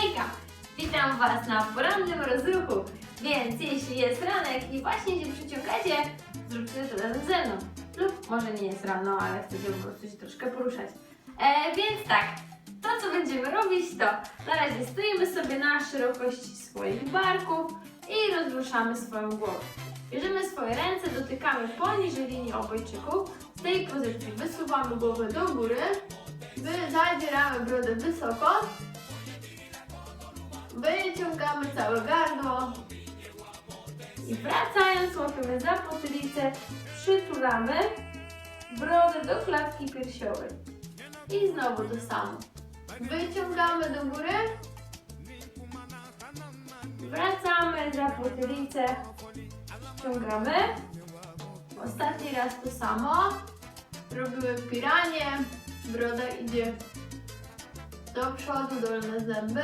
Hejka! Witam Was na porannym rozruchu. Więc jeśli jest ranek i właśnie się przyciągacie, zróbcie to razem ze mną. Lub może nie jest rano, ale chcecie po prostu się troszkę poruszać. E, więc tak, to co będziemy robić to na razie stoimy sobie na szerokości swoich barków i rozruszamy swoją głowę. Bierzemy swoje ręce, dotykamy poniżej linii obojczyków. Z tej pozycji wysuwamy głowę do góry, zadzieramy brodę wysoko, wyciągamy całe gardło i wracając łapiemy za potylicę, przytulamy brodę do klatki piersiowej. I znowu to samo. Wyciągamy do góry, wracamy za potylicę, ściągamy. Ostatni raz to samo. Robimy piranie, broda idzie do przodu, dolne zęby.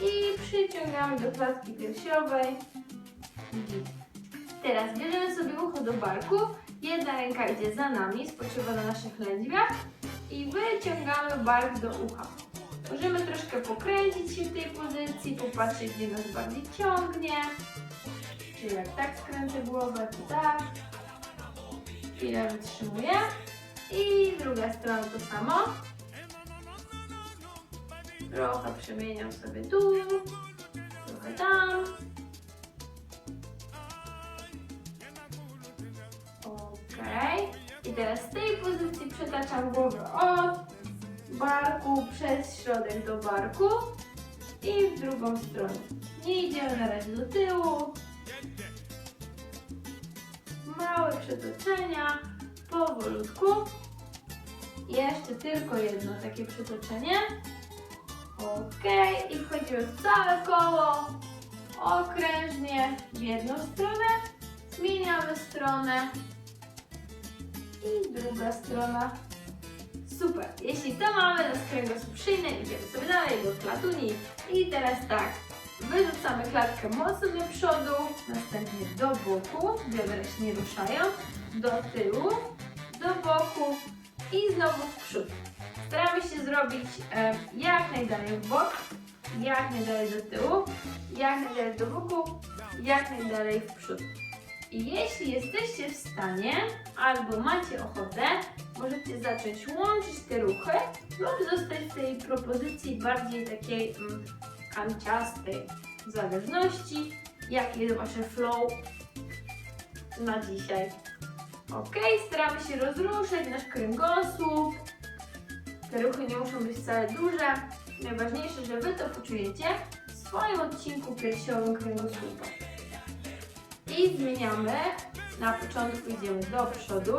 I przyciągamy do klatki piersiowej. Teraz bierzemy sobie ucho do barku. Jedna ręka idzie za nami, spoczywa na naszych lędźwiach i wyciągamy bark do ucha. Możemy troszkę pokręcić się w tej pozycji, popatrzeć gdzie nas bardziej ciągnie. Czyli jak tak skręcę głowę, to tak. Chwilę wytrzymuję. I druga strona to samo. Trochę przemieniam sobie tu, trochę tam. Okej. I teraz z tej pozycji przetaczam głowę od barku przez środek do barku i w drugą stronę. Nie idziemy na razie do tyłu. Małe przetoczenia, powolutku. Jeszcze tylko jedno takie przetoczenie. Ok, i wchodzimy w całe koło, okrężnie w jedną stronę, zmieniamy stronę i druga strona. Super, jeśli to mamy na kręgosłup szyjny, idziemy sobie dalej do klatuni i teraz tak, wyrzucamy klatkę mocno do przodu, następnie do boku, biodra się nie ruszają, do tyłu, do boku i znowu w przód. Staramy się zrobić e, jak najdalej w bok, jak najdalej do tyłu, jak najdalej do boku, jak najdalej w przód. I jeśli jesteście w stanie albo macie ochotę, możecie zacząć łączyć te ruchy lub zostać w tej propozycji bardziej takiej mm, kanciastej, w zależności jaki jest wasze flow na dzisiaj. Ok, staramy się rozruszać nasz kręgosłup. Te ruchy nie muszą być wcale duże. Najważniejsze, że Wy to poczujecie w swoim odcinku piersiowym kręgosłupa. I zmieniamy. Na początku idziemy do przodu,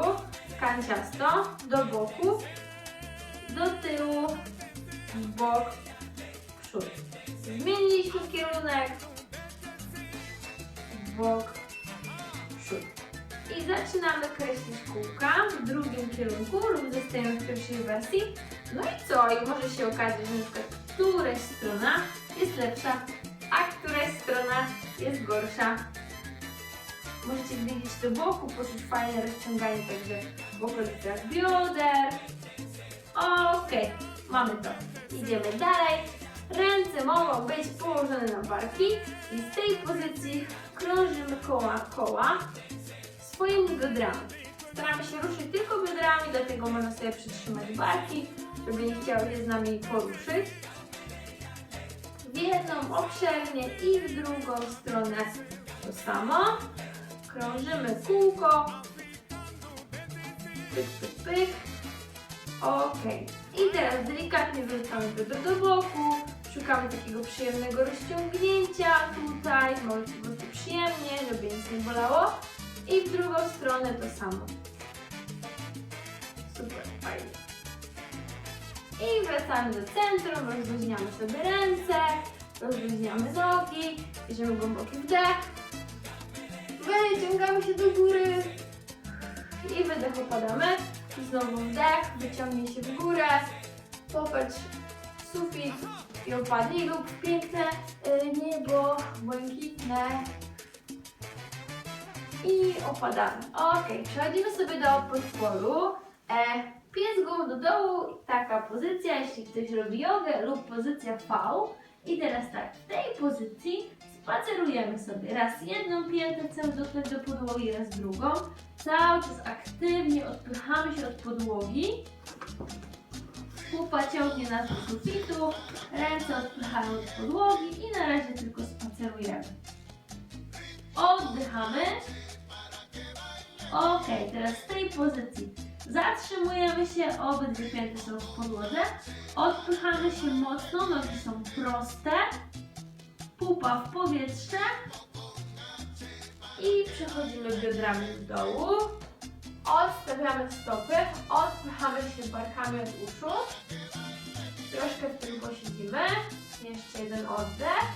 kanciasto, do boku, do tyłu, w bok, w przód. Zmieniliśmy kierunek, w bok, w przód. I zaczynamy kreślić kółka w drugim kierunku lub zostajemy w pierwszej wersji. No i co? I może się okazać, że na któraś strona jest lepsza, a któraś strona jest gorsza. Możecie zwiedzić do boku, poczuć fajne rozciąganie także w okolicach bioder. Okej, mamy to. Idziemy dalej. Ręce mogą być położone na barki i z tej pozycji krążymy koła, koła swoimi biodrami. Staramy się ruszyć tylko biodrami, dlatego można sobie przytrzymać barki, żeby nie chciały się z nami poruszyć. W jedną obszernie i w drugą stronę to samo. Krążymy kółko. Pyk, pyk, pyk. Ok. I teraz delikatnie wrzucamy biodro do boku. Szukamy takiego przyjemnego rozciągnięcia tutaj. Może po prostu przyjemnie, żeby nic nie bolało. I w drugą stronę to samo. I wracamy do centrum, rozluźniamy sobie ręce, rozluźniamy nogi, bierzemy głęboki wdech, wyciągamy się do góry i wydech opadamy. Znowu wdech, wyciągnij się w górę, popatrz w sufit i opadnij lub piękne y, niebo błękitne i opadamy. Ok, przechodzimy sobie do podporu. E, pies głową do dołu, taka pozycja, jeśli ktoś robi jogę lub pozycja V. I teraz tak, w tej pozycji spacerujemy sobie raz jedną piętę, chcemy dotknąć do podłogi, raz drugą. Cały czas aktywnie odpychamy się od podłogi. Pupa ciągnie nas do sufitu, ręce odpychają od podłogi i na razie tylko spacerujemy. Oddychamy. Ok, teraz z tej pozycji zatrzymujemy się, obydwie pięty są w podłodze. Odpychamy się mocno, nogi są proste. Pupa w powietrze. I przechodzimy biodrami w dołu. Odstawiamy stopy, odpychamy się barkami od uszu. Troszkę w tym posiedzimy. Jeszcze jeden oddech.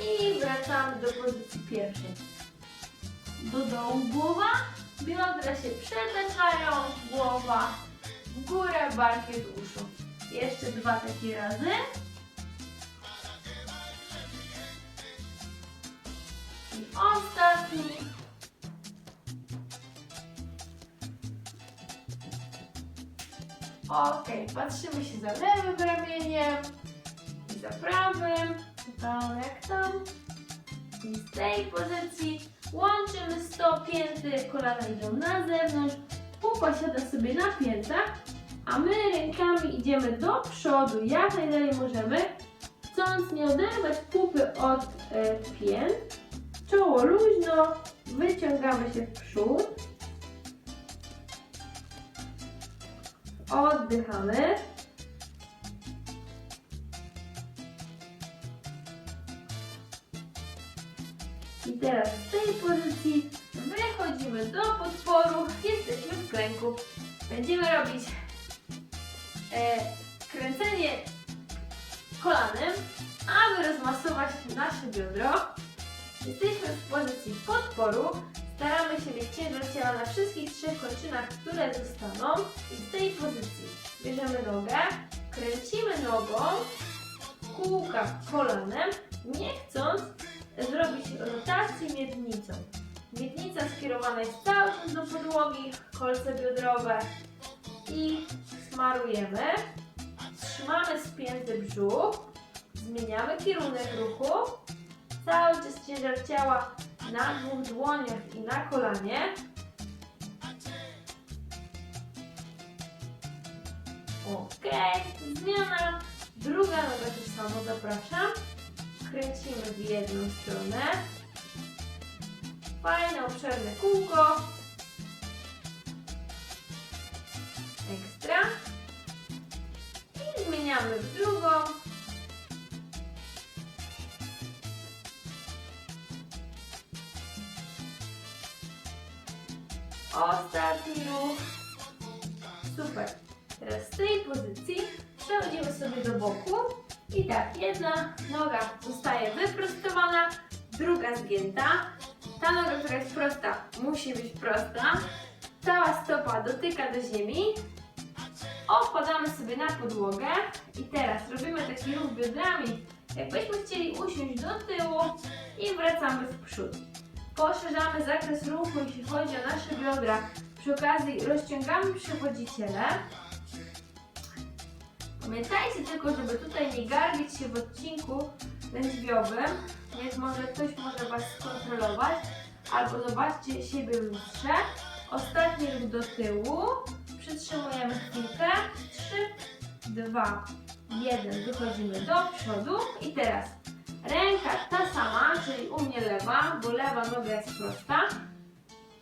I wracamy do pozycji pierwszej. Do dołu głowa, biodra się przetaczają, głowa w górę, barki od uszu. Jeszcze dwa takie razy. I ostatni. Ok, patrzymy się za lewym ramieniem i za prawym. Jak tam. I z tej pozycji łączymy stop pięty, kolana idą na zewnątrz, pupa siada sobie na piętach, a my rękami idziemy do przodu jak najdalej możemy, chcąc nie oderwać pupy od e, pięt. Czoło luźno, wyciągamy się w przód. Oddychamy. Teraz z tej pozycji wychodzimy do podporu, jesteśmy w klęku. Będziemy robić e, kręcenie kolanem, aby rozmasować nasze biodro. Jesteśmy w pozycji podporu. Staramy się mieć ciężar ciała na wszystkich trzech kończynach, które zostaną. I z tej pozycji bierzemy nogę, kręcimy nogą, kółka kolanem, nie chcąc zrobić rotację miednicą. Miednica skierowana jest cały czas do podłogi, kolce biodrowe i smarujemy. Trzymamy spięty brzuch, zmieniamy kierunek ruchu, cały czas ciężar ciała na dwóch dłoniach i na kolanie. Ok, zmiana. Druga noga też samo zapraszam. Kręcimy w jedną stronę. Fajne, obszerne kółko. Ekstra. I zmieniamy w drugą. Ostatni ruch. Super. Teraz z tej pozycji przechodzimy sobie do boku. I tak, jedna noga zostaje wyprostowana, druga zgięta. Ta noga, która jest prosta, musi być prosta. Cała stopa dotyka do ziemi. Okładamy sobie na podłogę i teraz robimy taki ruch biodrami. Jakbyśmy chcieli usiąść do tyłu i wracamy w przód. Poszerzamy zakres ruchu, jeśli chodzi o nasze biodra. Przy okazji rozciągamy przewodziciele. Pamiętajcie tylko, żeby tutaj nie garbić się w odcinku lędźwiowym, więc może ktoś może Was skontrolować, albo zobaczcie siebie w lustrze. Ostatni ruch do tyłu, przytrzymujemy chwilkę, 3, 2, 1, wychodzimy do przodu. I teraz ręka ta sama, czyli u mnie lewa, bo lewa noga jest prosta.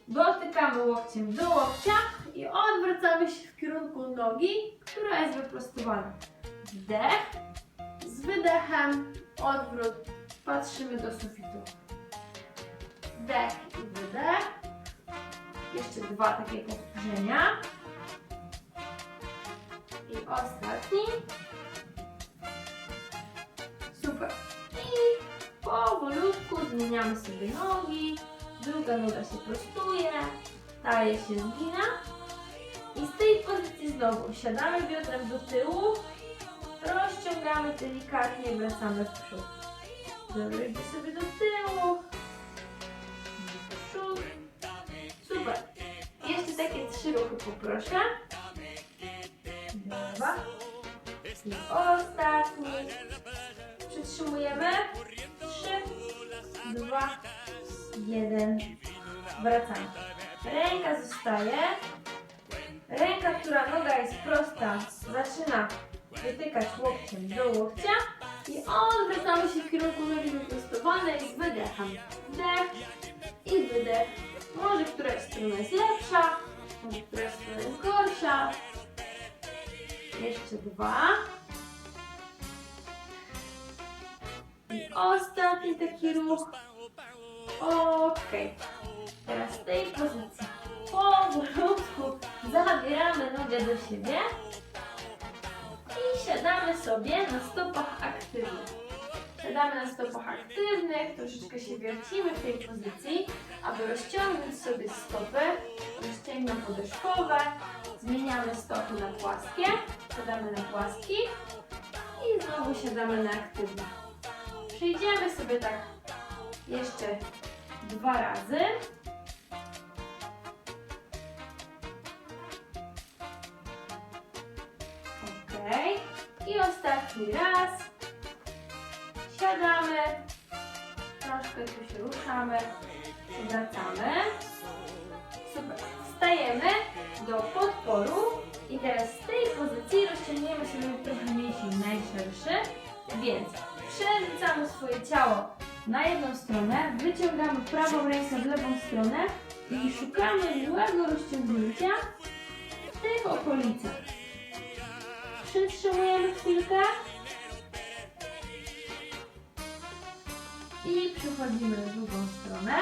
Dotykamy łokciem do łokcia i odwracamy się w kierunku nogi, która jest wyprostowana. Wdech, z wydechem, odwrót, patrzymy do sufitu. Wdech i wydech. Jeszcze dwa takie powtórzenia. I ostatni. Super. I powolutku zmieniamy sobie nogi. Druga noga się prostuje, talia się zgina. I z tej pozycji znowu siadamy biodrem do tyłu, rozciągamy delikatnie, wracamy w przód. Zrobimy sobie do tyłu, w przód. Super. poproszę. Dwa. I ostatni. Przytrzymujemy. Trzy, dwa, jeden. Wracamy. Ręka zostaje. Ręka, która noga jest prosta, zaczyna wytykać łokciem do łokcia i odwracamy się w kierunku nogi wyprostowanej z wydechem. Wdech i wydech. Może któraś strona jest lepsza, może któraś strona jest gorsza. Jeszcze dwa. I ostatni taki ruch. Okej. Teraz z tej pozycji powolutku zabieramy nogę do siebie i siadamy sobie na stopach aktywnych. Siadamy na stopach aktywnych, troszeczkę się wiercimy w tej pozycji, aby rozciągnąć sobie stopy, rozciągną podeszwowe, zmieniamy stopy na płaskie, siadamy na płaski i znowu siadamy na aktywne. Przejdziemy sobie tak jeszcze dwa razy. Ostatni raz. Siadamy. Troszkę tu się ruszamy. Wracamy. Super. Wstajemy do podporu. I teraz z tej pozycji rozciągniemy sobie trochę mięsień najszerszy. Więc przerzucamy swoje ciało na jedną stronę, wyciągamy prawą rękę w lewą stronę i szukamy miłego rozciągnięcia w tych okolicach. Przytrzymujemy chwilkę i przechodzimy na drugą stronę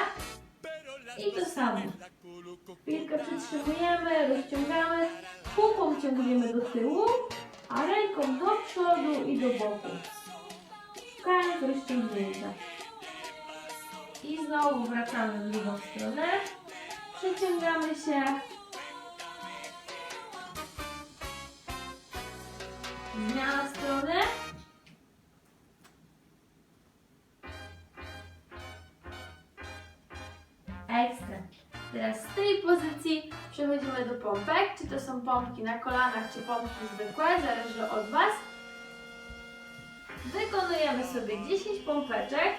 i to samo. Chwilkę przytrzymujemy, rozciągamy, pupą ciągniemy do tyłu, a ręką do przodu i do boku. Szukając rozciągnięcia. I znowu wracamy w drugą stronę. Przeciągamy się. Zmiana strony. Teraz z tej pozycji przechodzimy do pompek. Czy to są pompki na kolanach, czy pompki zwykłe, zależy od Was. Wykonujemy sobie 10 pompeczek.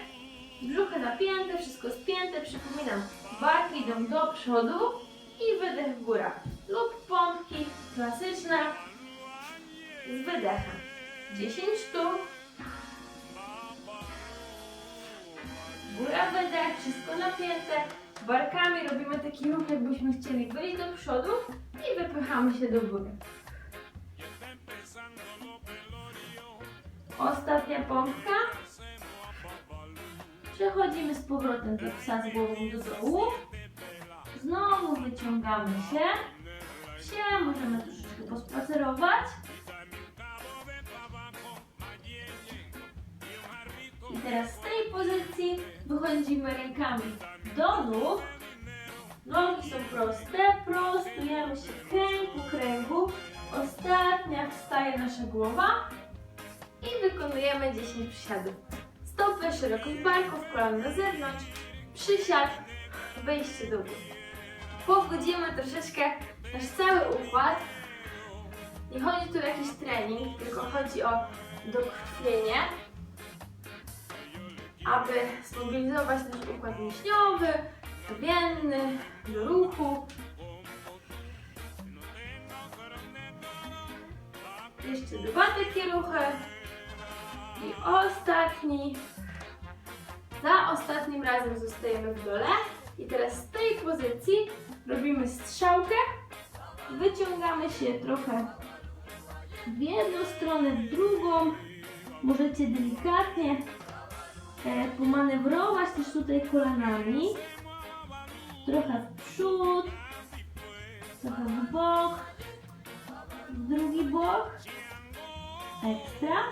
Brzuchy napięte, wszystko spięte. Przypominam, barki idą do przodu i wydech w górę. Lub pompki klasyczne z wydechem. 10 sztuk. Góra, wydech, wszystko napięte. Barkami robimy taki ruch, jakbyśmy chcieli wyjść do przodu i wypychamy się do góry. Ostatnia pompka. Przechodzimy z powrotem do psa z głową do dołu. Znowu wyciągamy się. Się, możemy troszeczkę pospacerować. Teraz z tej pozycji wychodzimy rękami do nóg. Nogi są proste, prostujemy się kręg po kręgu. Ostatnia wstaje nasza głowa i wykonujemy 10 przysiadów. Stopy, szerokość barków, kolan na zewnątrz, przysiad, wejście do góry. Pobudzimy troszeczkę nasz cały układ. Nie chodzi tu o jakiś trening, tylko chodzi o dokrwienie, aby zmobilizować nasz układ mięśniowy, trawienny, do ruchu. Jeszcze dwa takie ruchy. I ostatni. Za ostatnim razem zostajemy w dole. I teraz z tej pozycji robimy strzałkę. Wyciągamy się trochę w jedną stronę, w drugą. Możecie delikatnie pomanewrować też tutaj kolanami. Trochę w przód, trochę w bok, w drugi bok. Ekstra.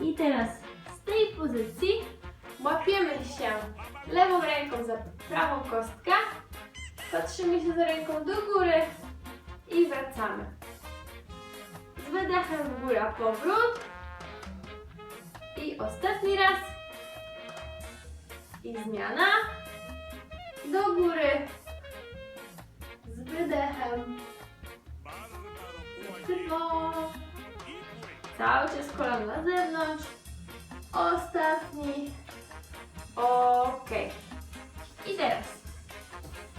I teraz z tej pozycji łapiemy się lewą ręką za prawą kostkę, patrzymy się za ręką do góry i wracamy. Z wydechem w górę powrót. I ostatni raz. I zmiana. Do góry. Z wydechem. Dwa. Cały czas kolano na zewnątrz. Ostatni. Okej. I teraz,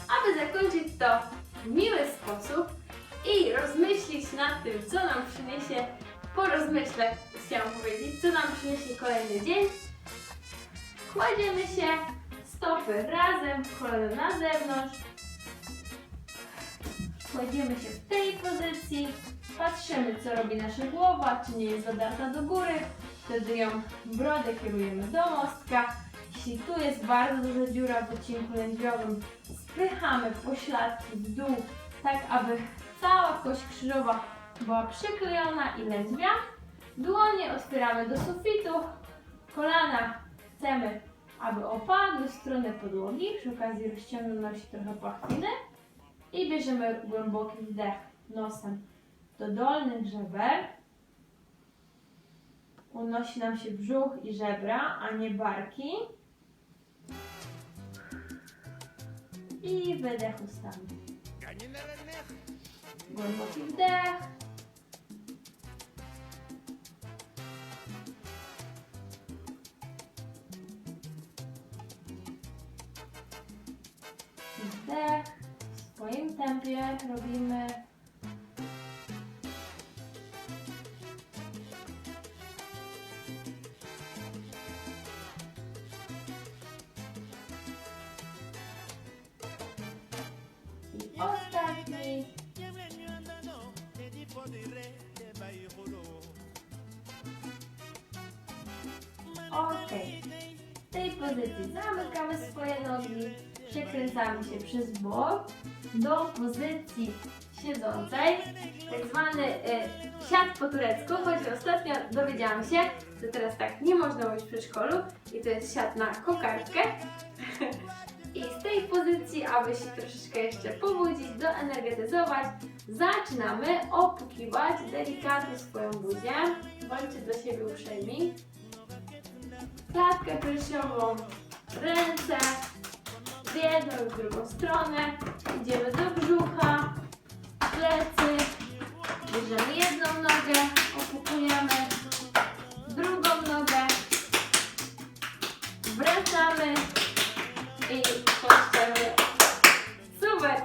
aby zakończyć to w miły sposób i rozmyślić nad tym, co nam przyniesie, porozmyśleć, chciałam powiedzieć, co nam przyniesie kolejny dzień, kładziemy się, stopy razem, kolano na zewnątrz, kładziemy się w tej pozycji, patrzymy, co robi nasza głowa, czy nie jest zadarta do góry, wtedy ją brodę kierujemy do mostka. Jeśli tu jest bardzo duża dziura w odcinku lędźwiowym, spychamy pośladki w dół, tak aby cała kość krzyżowa była przyklejona i lędźwia. Dłonie otwieramy do sufitu, kolana chcemy, aby opadły w stronę podłogi, przy okazji rozciągną się trochę płachwiny i bierzemy głęboki wdech nosem do dolnych żeber. Unosi nam się brzuch i żebra, a nie barki. I wydech ustami. Głęboki wdech. Wdech. W swoim tempie robimy. Przekręcamy się przez bok do pozycji siedzącej, tak zwany e, siad po turecku, choć ostatnio dowiedziałam się, że teraz tak nie można robić w przedszkolu i to jest siad na kokardkę. I z tej pozycji, aby się troszeczkę jeszcze pobudzić, doenergetyzować, zaczynamy opukiwać delikatnie swoją buzię. Bądźcie do siebie uprzejmi. Klatkę piersiową, ręce w jedną i w drugą stronę. Idziemy do brzucha, plecy. Bierzemy jedną nogę, opukujemy drugą nogę. Wracamy i kładziemy. Super!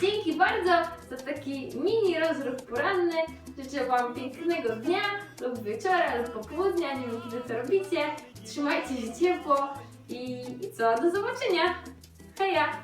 Dzięki bardzo za taki mini rozruch poranny. Życzę Wam pięknego dnia lub wieczora lub popołudnia. Nie wiem kiedy to robicie. Trzymajcie się ciepło i, i co? Do zobaczenia! 可以呀